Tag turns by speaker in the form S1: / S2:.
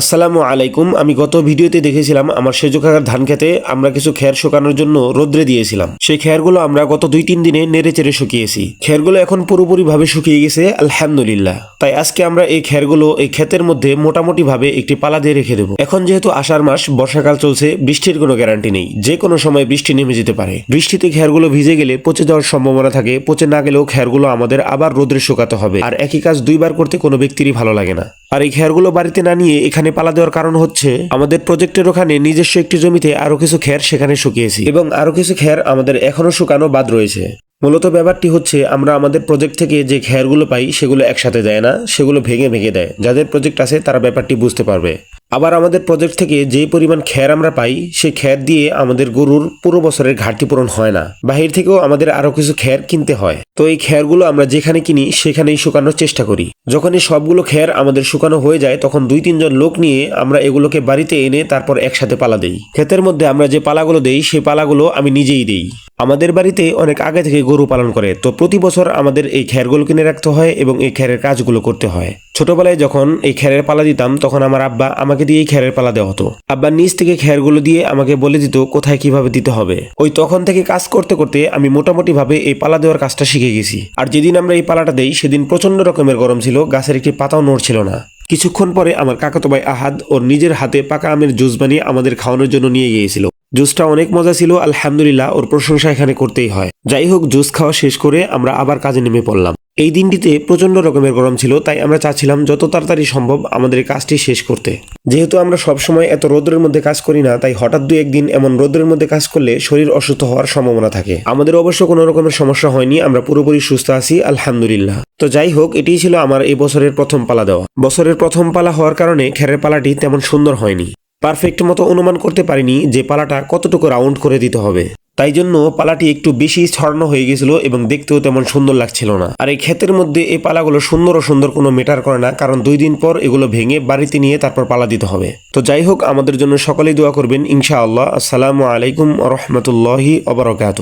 S1: আসসালামু আলাইকুম। আমি গত ভিডিওতে দেখেছিলাম আমার সেজু ধান খেতে আমরা কিছু খের শুকানোর জন্য রোদ্রে দিয়েছিলাম। সেই খেরগুলো আমরা গত দুই তিন দিনে নেড়ে চেড়ে শুকিয়েছি। খেরগুলো এখন পুরোপুরি ভাবে শুকিয়ে গেছে, আলহামদুলিল্লাহ। তাই আজকে আমরা এই খেরগুলো এই ক্ষেতের মধ্যে মোটামুটি ভাবে একটি পালা দিয়ে রেখে দেবো। এখন যেহেতু আষাঢ় মাস, বর্ষাকাল চলছে, বৃষ্টির কোনো গ্যারান্টি নেই। যে কোনো সময় বৃষ্টি নেমে যেতে পারে। বৃষ্টিতে খেরগুলো ভিজে গেলে পচে যাওয়ার সম্ভাবনা থাকে। পচে না গেলেও খেরগুলো আমাদের আবার রোদ্রে শুকাতে হবে। আর একই কাজ দুইবার করতে কোনো ব্যক্তিরই ভালো লাগে না। আর এই খেরগুলো বাড়িতে না নিয়ে এখানে পালা দেওয়ার কারণ হচ্ছে, আমাদের প্রজেক্টের ওখানে নিজস্ব একটি জমিতে আরও কিছু খ্যার সেখানে শুকিয়েছি। এবং আরও কিছু খ্যার আমাদের এখনও শুকানো বাদ রয়েছে। মূলত ব্যাপারটি হচ্ছে, আমরা আমাদের প্রজেক্ট থেকে যে খ্যারগুলো পাই, সেগুলো একসাথে দেয় না, সেগুলো ভেঙে ভেঙে দেয়। যাদের প্রজেক্ট আছে, তারা ব্যাপারটি বুঝতে পারবে। আবার আমাদের প্রজেক্ট থেকে যে পরিমাণ খ্যার আমরা পাই, সেই খ্যার দিয়ে আমাদের গরুর পুরো বছরের ঘাটতি পূরণ হয় না। বাহির থেকেও আমাদের আরও কিছু খ্যার কিনতে হয়। তো এই খ্যারগুলো আমরা যেখানে কিনি, সেখানেই শুকানোর চেষ্টা করি। যখন এই সবগুলো খ্যার আমাদের শুকানো হয়ে যায়, তখন দুই তিনজন লোক নিয়ে আমরা এগুলোকে বাড়িতে এনে তারপর একসাথে পালা দেই। ক্ষেতের মধ্যে আমরা যে পালাগুলো দেই, সেই পালাগুলো আমি নিজেই দেই। আমাদের বাড়িতে অনেক আগে থেকে গরু পালন করে, তো প্রতি বছর আমাদের এই খ্যারগুলো কিনে রাখতে হয় এবং এই খ্যারের কাজগুলো করতে হয়। ছোটবেলায় যখন এই খ্যারের পালা দিতাম, তখন আমার আব্বা আমাকে দিয়ে এই খ্যারের পালা দেওয়া হতো। আব্বা নিচ থেকে খ্যারগুলো দিয়ে আমাকে বলে দিত কোথায় কীভাবে দিতে হবে। ওই তখন থেকে কাজ করতে করতে আমি মোটামুটি ভাবে এই পালা দেওয়ার কাজটা শিখে গেছি। আর যেদিন আমরা এই পালাটা দেই, সেদিন প্রচণ্ড রকমের গরম ছিল, গাছের একটি পাতাও নড়ছিল না। কিছুক্ষণ পরে আমার কাকাতো ভাই আহাদ ওর নিজের হাতে পাকা আমের জুস বানিয়ে আমাদের খাওয়ানোর জন্য নিয়ে গিয়েছিল। জুসটা অনেক মজা ছিল, আলহামদুলিল্লাহ ওর প্রশংসা এখানে করতেই হয়। যাই হোক, জুস খাওয়া শেষ করে আমরা আবার কাজে নেমে পড়লাম। এই দিনটিতে প্রচণ্ড রকমের গরম ছিল, তাই আমরা চাচ্ছিলাম যত তাড়াতাড়ি সম্ভব আমাদের কাজটি শেষ করতে। যেহেতু আমরা সবসময় এত রোদ্রের মধ্যে কাজ করি না, তাই হঠাৎ দু একদিন এমন রোদ্রের মধ্যে কাজ করলে শরীর অসুস্থ হওয়ার সম্ভাবনা থাকে। আমাদের অবশ্য কোনো রকমের সমস্যা হয়নি, আমরা পুরোপুরি সুস্থ আছি, আলহামদুলিল্লাহ। তো যাই হোক, এটিই ছিল আমার এই বছরের প্রথম পালা দেওয়া। বছরের প্রথম পালা হওয়ার কারণে খেরের পালাটি তেমন সুন্দর হয়নি। পারফেক্ট মতো অনুমান করতে পারিনি যে পালাটা কতটুকু রাউন্ড করে দিতে হবে। তাই জন্য পালাটি একটু বেশি ছড়ানো হয়ে গেছিল এবং দেখতেও তেমন সুন্দর লাগছিল না। আর এই ক্ষেতের মধ্যে এই পালাগুলো সুন্দর ও সুন্দর কোনো মেটার করে না, কারণ দুই দিন পর এগুলো ভেঙে বাড়িতে নিয়ে তারপর পালা দিতে হবে। তো যাই হোক, আমাদের জন্য সকলেই দোয়া করবেন, ইনশাআল্লাহ। আসসালামু আলাইকুম রহমতুল্লাহি অবরকাত